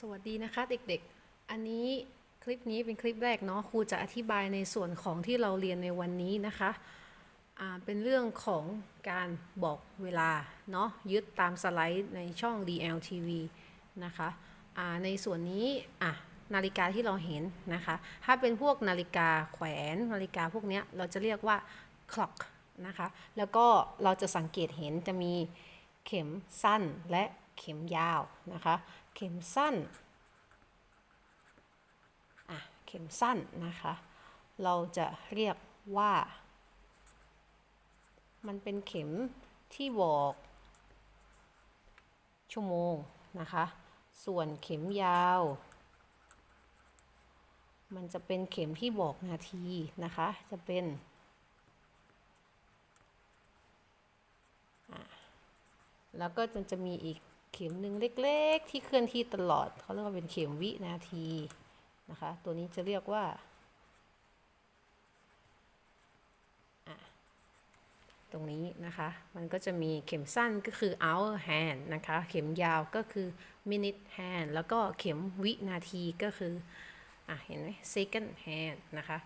สวัสดีนะคะเด็กๆ อันนี้คลิปนี้เป็นคลิปแรกเนาะครูจะอธิบายในส่วนของที่เราเรียนในวันนี้นะคะเป็นเรื่องของการบอกเวลาเนาะยึดตามสไลด์ในช่อง DLTV นะคะในส่วนนี้อะนาฬิกาที่เราเห็นนะคะ ถ้าเป็นพวกนาฬิกาแขวนนาฬิกาพวกนี้เราจะเรียกว่า clock นะคะ แล้วก็เราจะสังเกตเห็นจะมีเข็มสั้นและเข็มยาวนะคะ เข็มสั้นอะเข็มสั้นนะคะ เราจะเรียกว่า มันเป็นเข็มที่บอกชั่วโมงนะคะ ส่วนเข็มยาว มันจะเป็นเข็มที่บอกนาทีนะคะ จะเป็นแล้วก็จะมีอีก เข็มหนึ่งเล็ก ๆ ที่เคลื่อนที่ตลอดเขาเรียกว่าเป็นเข็มวินาทีนะคะ ตัวนี้จะเรียกว่าตรงนี้นะคะ มันก็จะมีเข็มสั้นก็คือ hour hand นะคะ เข็มยาวก็คือ minute hand แล้วก็เข็มวินาทีก็คือ อะ เห็นไหม second hand นะคะ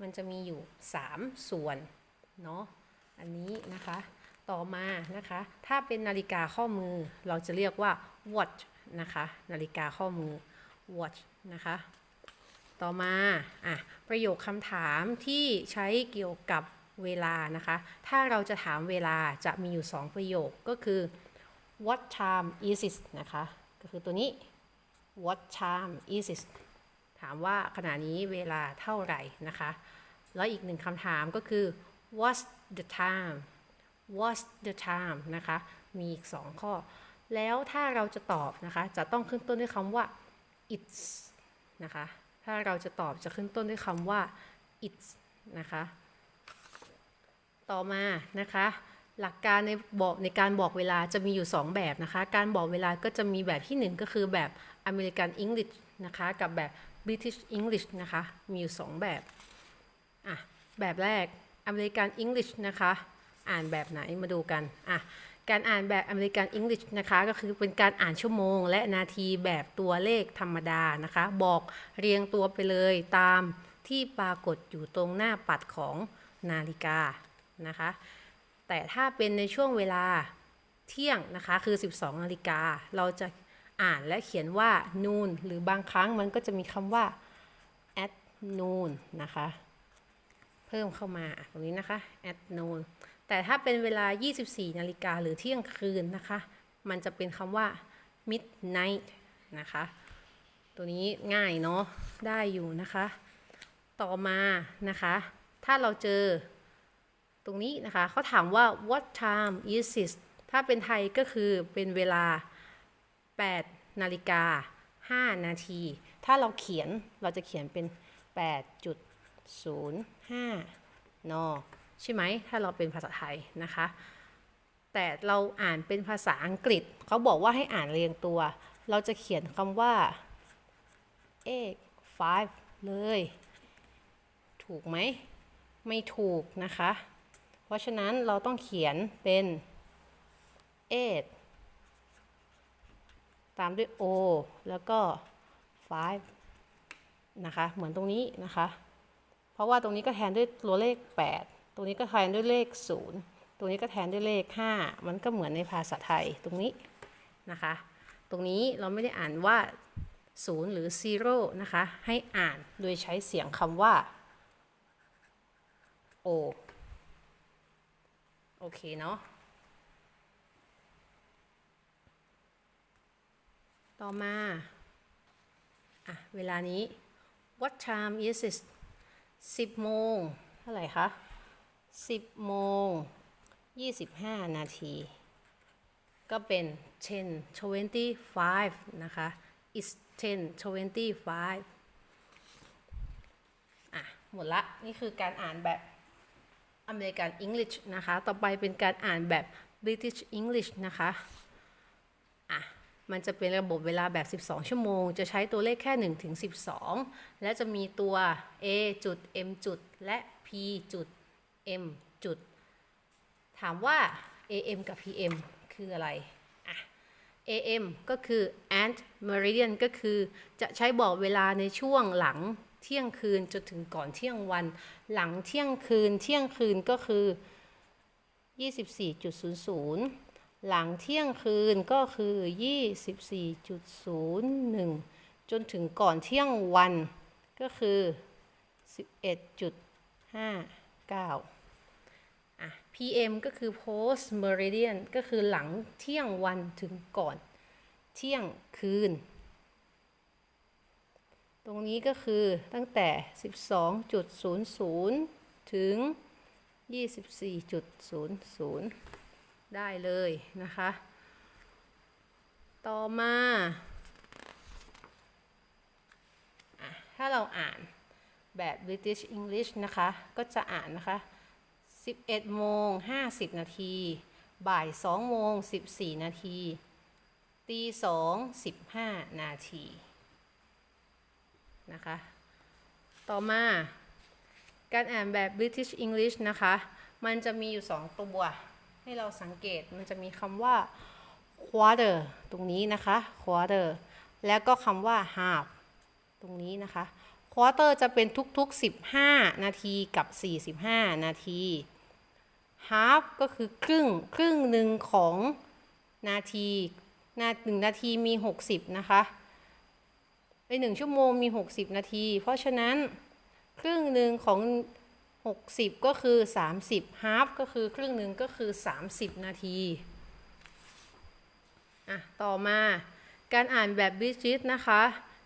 มันจะมีอยู่ 3 ส่วน เนาะ อันนี้นะคะ ต่อมานะคะ ถ้าเป็นนาฬิกาข้อมือ เราจะเรียกว่า watch นะคะ นาฬิกาข้อมือ watch นะคะ ต่อมาอะประโยคคำถามที่ใช้เกี่ยวกับเวลานะคะ ถ้าเราจะถามเวลาจะมีอยู่ 2 ประโยคก็คือ what time is it นะคะ ก็คือตัวนี้ what time is it ถามว่าขณะนี้เวลาเท่าไหร่นะคะ แล้วอีกหนึ่งคำถามก็คือ what's the time what's the time นะคะ มีอีก 2 ข้อ แล้วถ้าเราจะตอบนะคะ จะต้องขึ้นต้นด้วยคำว่า it's นะคะ ถ้าเราจะตอบจะขึ้นต้นด้วยคำว่า it's นะคะ ต่อมานะคะ หลักการในบอกในการบอกเวลาจะมีอยู่ 2 แบบนะคะ การบอกเวลาก็จะมีแบบที่ 1 ก็คือแบบ American English นะคะ กับแบบ British English นะคะ มีอยู่ 2 แบบ อะ แบบแรก American English นะคะ อ่านแบบไหนมาดูกันอะการอ่านแบบ American English นะคะก็คือเป็นการอ่านชั่วโมง และนาทีแบบตัวเลขธรรมดานะคะ บอกเรียงตัวไปเลยตามที่ปรากฏอยู่ตรงหน้าปัดของนาฬิกานะคะ แต่ถ้าเป็นในช่วงเวลาเที่ยงนะคะคือ 12นาฬิกาเราจะอ่านและเขียนว่า noon หรือบางครั้งมันก็จะมีคำว่า at noon นะคะ เพิ่มเข้ามาตรงนี้นะคะ at noon แต่ถ้าเป็นเวลา 24 นาฬิกาหรือเที่ยงคืนนะคะ มันจะเป็นคำว่า midnight นะคะ ตัวนี้ง่ายเนาะ ได้อยู่นะคะ ต่อมานะคะ ถ้าเราเจอตรงนี้นะคะ เขาถามว่า what time is it ถ้าเป็นไทยก็คือเป็นเวลา 8 นาฬิกา 5 นาที ถ้าเราเขียนเราจะเขียนเป็น 8.05น ใช่ไหมถ้าเราเป็นภาษาไทยนะคะ แต่เราอ่านเป็นภาษาอังกฤษเขาบอกว่าให้อ่านเรียงตัว เราจะเขียนคำว่า eight five เลย ถูกไหม ไม่ถูกนะคะ เพราะฉะนั้นเราต้องเขียนเป็น eight ตามด้วย o แล้วก็ five นะคะ เหมือนตรงนี้นะคะ เพราะว่าตรงนี้ก็แทนด้วยตัวเลข 8 ตรงนี้ก็แทนด้วยเลข 0 ตรงนี้ก็แทนด้วยเลข 5 มันก็เหมือนในภาษาไทยตรงนี้นะคะ ตรงนี้เราไม่ได้อ่านว่า 0 หรือ 0 นะคะ ให้อ่านโดยใช้เสียงคำว่า o โอเคเนาะ ต่อมา อะ เวลานี้ what time is it 10โมงเท่าไหร่คะ 10โมง25 นาที ก็เป็น 10:25 นะคะ it's 10:25 อะ หมดละ นี่คือการอ่านแบบ American English นะคะ ต่อไปเป็นการอ่านแบบ British English นะคะ อะ มันจะเป็นระบบเวลาแบบ 12 ชั่วโมง จะใช้ตัวเลขแค่ 1 ถึง 12 และจะมีตัว A จุด M จุด และ P จุด M จุด ถามว่า AM กับ PM คืออะไรอะ AM ก็คือ and meridian ก็คือจะใช้บอกเวลาในช่วงหลังเที่ยงคืนจนถึงก่อนเที่ยงวัน หลังเที่ยงคืน เที่ยงคืนก็คือ 24.00 หลังเที่ยงคืนก็คือ 24.01 จนถึงก่อนเที่ยงวันก็คือ 11.59อะ PM ก็คือ post meridian ก็คือหลังเที่ยงวันถึงก่อน เที่ยงคืน ตรงนี้ก็คือตั้งแต่ 12.00 ถึง 24.00 ได้เลยนะคะ ต่อมา ถ้าเราอ่านแบบ British English นะคะ ก็จะอ่านนะคะ 11โมง50 นาที บ่าย2โมง14 นาที ตี2 15 นาที นะคะ ต่อมา การอ่านแบบ British English นะคะ มันจะมีอยู่ 2 ตัว ให้เราสังเกต มันจะมีคำว่า quarter ตรงนี้นะคะ quarter แล้วก็คำว่า half ตรงนี้นะคะ quarter จะเป็นทุกๆ 15 นาทีกับ 45 นาที half ก็คือครึ่ง ครึ่งหนึ่งของนาทีนาหนึ่งนาทีมี 60 นะคะในหนึ่งชั่วโมงมี 60 นาที เพราะฉะนั้นครึ่งหนึ่งของ 60 ก็คือ 30 half ก็คือครึ่งหนึ่งก็คือ 30 นาทีอะต่อมาการอ่านแบบบิชิตนะคะ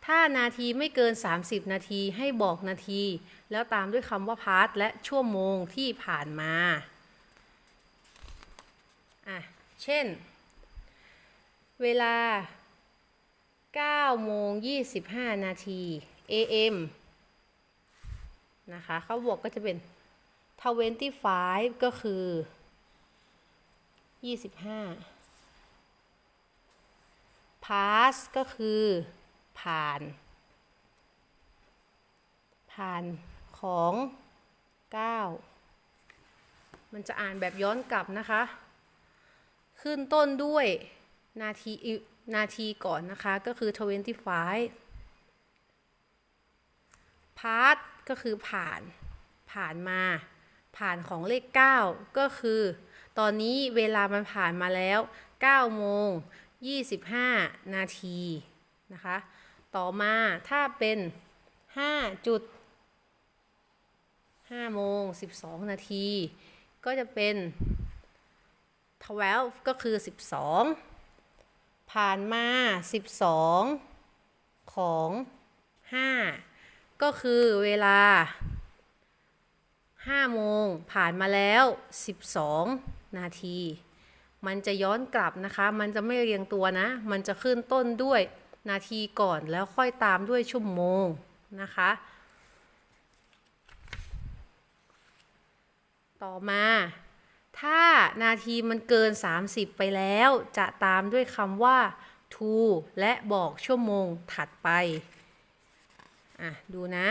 ถ้านาทีไม่เกิน 30 นาทีให้บอกนาที แล้วตามด้วยคำว่าพาร์ทและชั่วโมงที่ผ่านมา เช่น เวลา9โมง25 นาที AM นะคะเขาบอกก็จะเป็น 25 ก็คือ 25 pass ก็คือผ่าน ผ่านของ 9 มันจะอ่านแบบย้อนกลับนะคะ ขึ้นต้นด้วยนาทีนาทีก่อนนะคะ ก็คือ 25 part ก็คือผ่านผ่านมา ผ่านของเลข 9 ก็คือ ตอนนี้เวลามันผ่านมาแล้ว9โมง25 นาที นะคะ ต่อมาถ้าเป็น 5 จุด5โมง12 นาที ก็จะเป็น 12 ก็คือ 12 ผ่านมา 12 ของ 5 ก็คือเวลา 5 โมงผ่านมาแล้ว 12 นาที มันจะย้อนกลับนะคะ มันจะไม่เรียงตัวนะ มันจะขึ้นต้นด้วยนาทีก่อนแล้วค่อยตามด้วยชั่วโมงนะคะ ต่อมา ถ้านาทีมันเกิน 30 ไปแล้ว จะตามด้วยคำว่า to และบอกชั่วโมงถัดไป อะ ดูนะ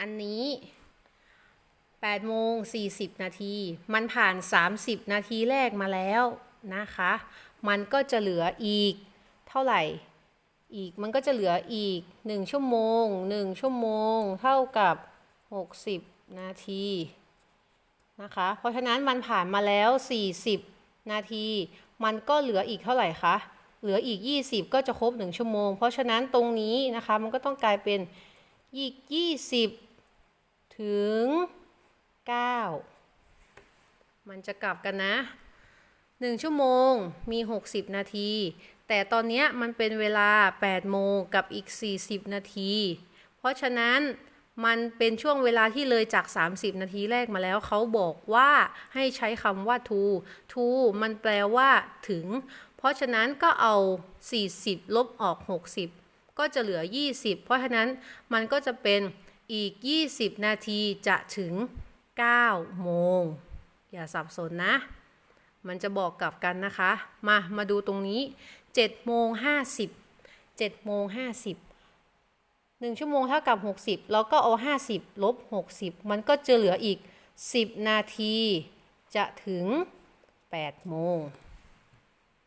อันนี้8โมง40 นาที มันผ่าน 30 นาทีแรกมาแล้วนะคะ มันก็จะเหลืออีกเท่าไหร่ อีกมันก็จะเหลืออีก 1 ชั่วโมง 1 ชั่วโมง เท่ากับ 60 นาที นะคะ เพราะฉะนั้นมันผ่านมาแล้ว 40 นาที มันก็เหลืออีกเท่าไหร่คะ เหลืออีก 20 ก็จะครบ 1 ชั่วโมง เพราะฉะนั้นตรงนี้นะคะ มันก็ต้องกลายเป็นอีก 20 ถึง 9 มันจะกลับกันนะ 1 ชั่วโมงมี 60 นาที แต่ตอนนี้มันเป็นเวลา 8 โมงกับอีก 40 นาที เพราะฉะนั้น มันเป็นช่วงเวลาที่เลยจาก 30 นาทีแรกมาแล้ว เขาบอกว่าให้ใช้คำว่า to to มันแปลว่าถึง เพราะฉะนั้นก็เอา 40 ลบออก 60 ก็จะเหลือ 20 เพราะฉะนั้นมันก็จะเป็นอีก 20 นาทีจะถึง 9 โมง อย่าสับสนนะ มันจะบอกกลับกันนะคะ มา มาดูตรงนี้ 7 โมง 50 7 โมง 50 1 ชั่วโมงเท่ากับ 60 แล้วก็เอา 50 ลบ 60 มันก็จะเหลืออีก 10 นาทีจะถึง 8 โมง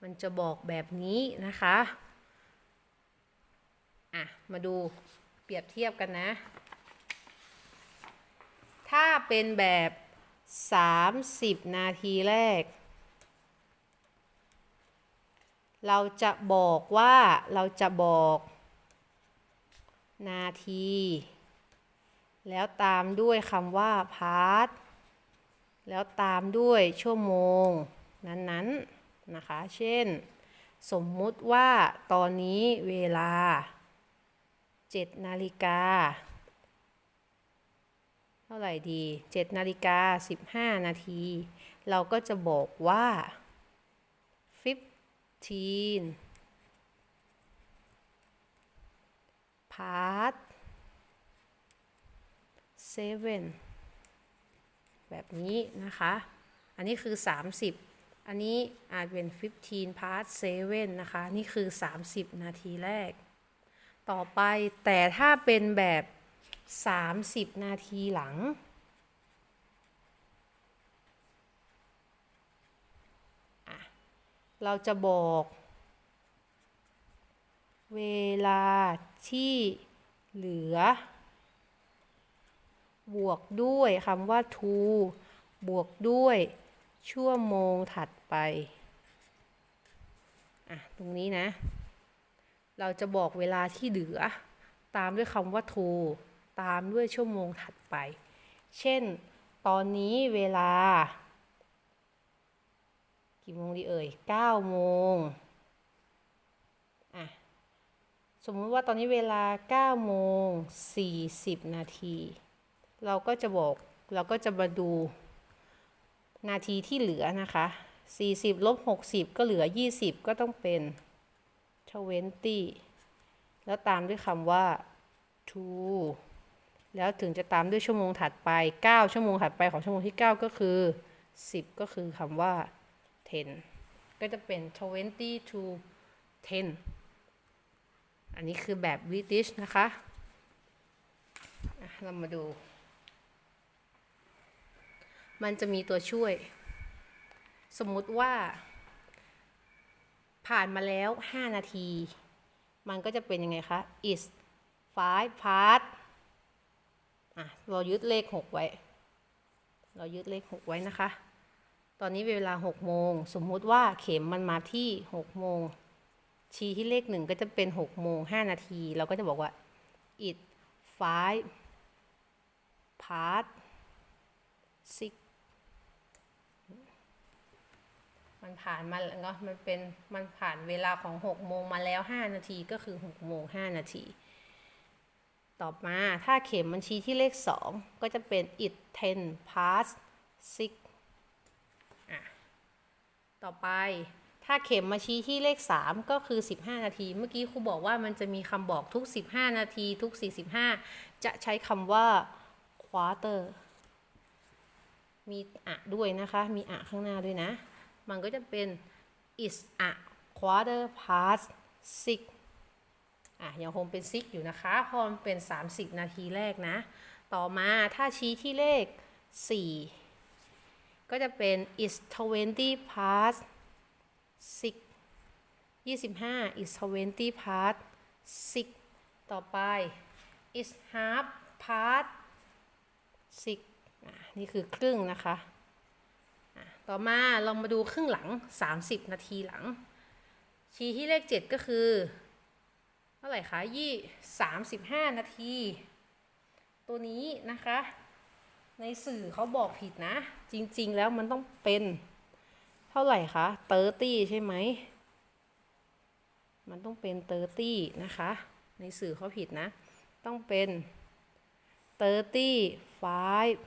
มันจะบอกแบบนี้นะคะ อะ มาดูเปรียบเทียบกันนะ ถ้าเป็นแบบ 30 นาทีแรก เราจะบอกว่าเราจะบอก นาที แล้วตามด้วยคำว่าพาร์ทแล้วตามด้วยชั่วโมง นั้นๆนะคะ เช่น สมมุติว่าตอนนี้เวลา 7 นาฬิกา เท่าไหร่ดี 7 นาฬิกา 15 นาที เราก็จะบอกว่า15 part 7 แบบนี้นะคะ อันนี้คือ 30 อันนี้อาจเป็น 15 part 7 นะคะ นี่คือ 30 นาทีแรก ต่อไปแต่ถ้าเป็นแบบ 30 นาทีหลังเราจะบอก เวลาที่เหลือ บวกด้วยคำว่า to บวกด้วย ชั่วโมงถัดไปอะตรงนี้นะ เราจะบอกเวลาที่เหลือ ตามด้วยคำว่า to ตามด้วยชั่วโมงถัดไป เช่น ตอนนี้เวลา กี่โมงดีเอ่ย9โมงอะ สมมติว่าตอนนี้เวลา9โมง40 นาที เราก็จะบอกเราก็จะมาดูนาทีที่เหลือนะคะ 40ลบ60 ก็เหลือ 20 ก็ต้องเป็น 20 แล้วตามด้วยคำว่า to แล้วถึงจะตามด้วยชั่วโมงถัดไป 9 ชั่วโมงถัดไปของชั่วโมงที่ 9 ก็คือ 10 ก็คือคำว่า 10 ก็จะเป็น 20 to 10 อันนี้คือแบบ British นะคะอะเรามาดู มันจะมีตัวช่วย สมมุติว่า ผ่านมาแล้ว 5 นาที มันก็จะเป็นยังไงคะ is five part อะ เรายึดเลข 6 ไว้ เรายึดเลข 6 ไว้นะคะ ตอนนี้เวลา 6 โมง สมมุติว่าเข็มมันมาที่ 6 โมง ชี้ที่เลขหนึ่งก็จะเป็น6โมง5นาที เราก็จะบอกว่า it five part six มันผ่านมาแล้วเนาะมันเป็น มันผ่านเวลาของ6โมงมาแล้ว5นาทีก็คือ6โมง5นาที ต่อมาถ้าเข็มมันชี้ที่เลข2ก็จะเป็น it ten past six อะ ต่อไป ถ้าเข็มมาชี้ที่เลข 3 ก็คือ 15 นาที เมื่อกี้ครูบอกว่ามันจะมีคำบอกทุก 15 นาทีทุก 45 จะใช้คำว่า quarter มีอะด้วยนะคะ มีอะข้างหน้าด้วยนะ มันก็จะเป็น is a quarter past six อะยังคงเป็น six อยู่นะคะพราะมันเป็น 30 นาทีแรกนะ ต่อมาถ้าชี้ที่เลข 4 ก็จะเป็น is 20 past six 25 is 20 past six ต่อไป is half past six อะนี่คือครึ่งนะคะอะต่อมาลองมาดูครึ่งหลัง 30 นาทีหลัง ชี้ที่เลข 7 ก็คือเท่าไหร่คะยี่35นาที ตัวนี้นะคะ ในสื่อเขาบอกผิดนะ จริงๆแล้วมันต้องเป็น เท่าไหร่คะเตอร์ตี้ใช่ไหม มันต้องเป็นเตอร์ตี้นะคะ ในสื่อเขาผิดนะ ต้องเป็นเตอร์ตี้ five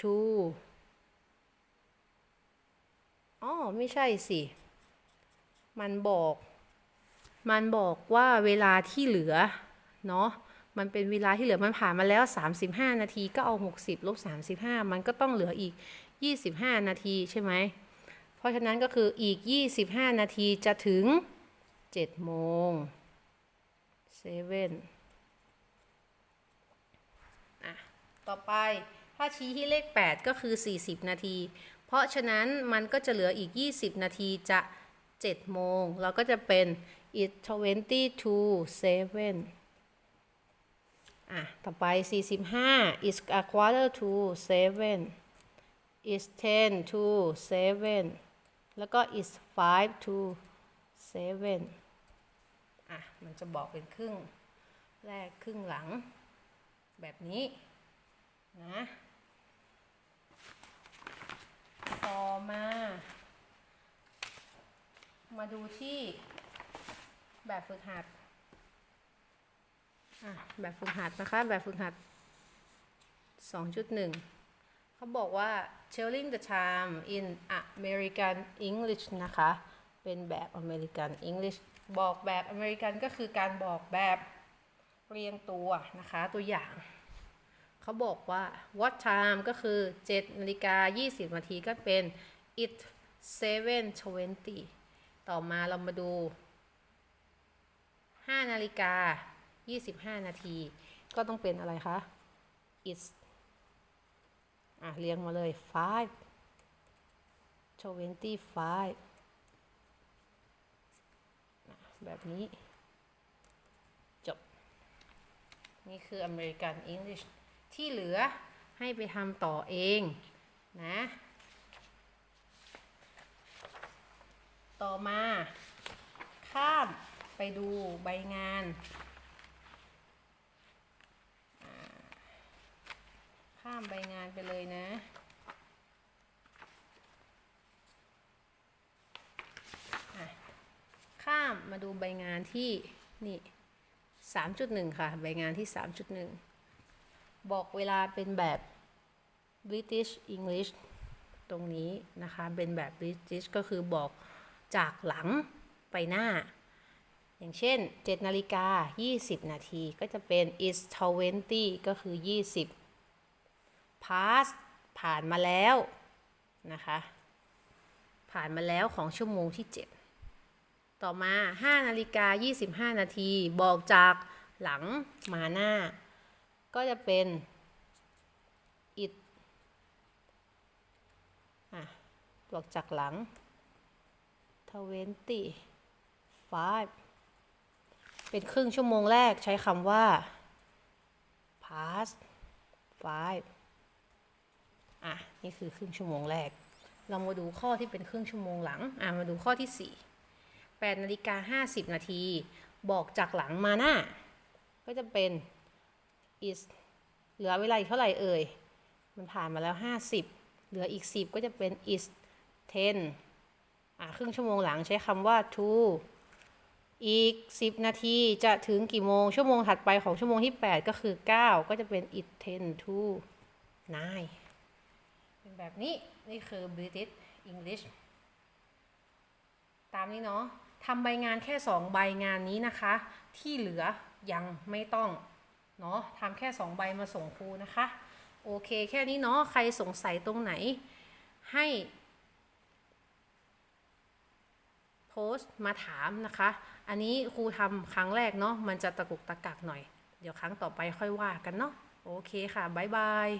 two อ๋อไม่ใช่สิ มันบอก มันบอกว่าเวลาที่เหลือ เนาะมันเป็นเวลาที่เหลือมันผ่านมาแล้ว 35 นาทีก็เอา 60ลบ35 มันก็ต้องเหลืออีก 25 นาทีใช่ไหม เพราะฉะนั้นก็คืออีก 25 นาทีจะถึง 7 โมง7อะ ต่อไปถ้าชี้ที่เลข 8 ก็คือ 40 นาที เพราะฉะนั้นมันก็จะเหลืออีก 20 นาทีจะ 7 โมง เราก็จะเป็น it's 20 to 7อะ ต่อไป 45 it's a quarter to 7 it's 10 to 7 แล้วก็ it's 5 to 7อะ มันจะบอกเป็นครึ่ง แรกครึ่งหลัง แบบนี้ นะ ต่อมา มาดูที่แบบฝึกหัด อะ แบบฝึกหัดนะคะ แบบฝึกหัด 2.1 เขาบอกว่า telling the time in American English นะคะ เป็นแบบ American English บอกแบบอเมริกันก็คือการบอกแบบเรียงตัวนะคะ ตัวอย่าง เขาบอกว่า what time ก็คือ 7นาฬิกา20นาทีก็เป็น it 7:20 ต่อมาเรามาดู 5 นาฬิกา 25 นาที ก็ต้องเป็นอะไรคะ it's อะเรียงมาเลย5 25อะแบบนี้ จบ นี่คือ American English ที่เหลือให้ไปทำต่อเองนะ ต่อมา ข้ามไปดูใบงานอ่า ข้ามใบงานไปเลยนะอะข้ามมาดูใบงานที่นี่3.1ค่ะ ใบงานที่3.1บอกเวลาเป็นแบบ British English ตรงนี้นะคะ เป็นแบบ British ก็คือบอกจากหลังไปหน้า อย่างเช่น7นาฬิกา20 นาที ก็จะเป็น is 20 ก็คือ 20 past ผ่านมาแล้วนะคะ ผ่านมาแล้วของชั่วโมงที่ 7 ต่อมา 5 นาฬิกา 25 นาทีบอกจากหลังมาหน้า ก็จะเป็น it อะบอกจากหลัง25เป็นครึ่งชั่วโมงแรกใช้คำว่า past five อะนี่คือครึ่งชั่วโมงแรก เรามาดูข้อที่เป็นครึ่งชั่วโมงหลังอะมาดูข้อที่ 4 8นาฬิกา50 นาที บอกจากหลังมาหน้า ก็จะเป็น is เหลือเวลาอีกเท่าไหร่เอ่ย มันผ่านมาแล้ว 50 เหลืออีก 10 ก็จะเป็น is 10อะครึ่งชั่วโมงหลังใช้คำว่า to อีก 10 นาทีจะถึงกี่โมง ชั่วโมงถัดไปของชั่วโมงที่ 8 ก็คือ 9 ก็จะเป็น it 10 to 9 เป็นแบบนี้นี่คือ British English ตามนี้เนาะทำใบงานแค่ 2 ใบงานนี้นะคะ ที่เหลือยังไม่ต้อง เนาะทำแค่ 2 ใบมาส่งครูนะคะ โอเคแค่นี้เนาะใครสงสัยตรงไหนให้โพสต์มาถามนะคะ อันนี้ครูทำครั้งแรกเนาะมันจะตะกุกตะกักหน่อย เดี๋ยวครั้งต่อไปค่อยว่ากันเนาะโอเคค่ะ บ๊ายบาย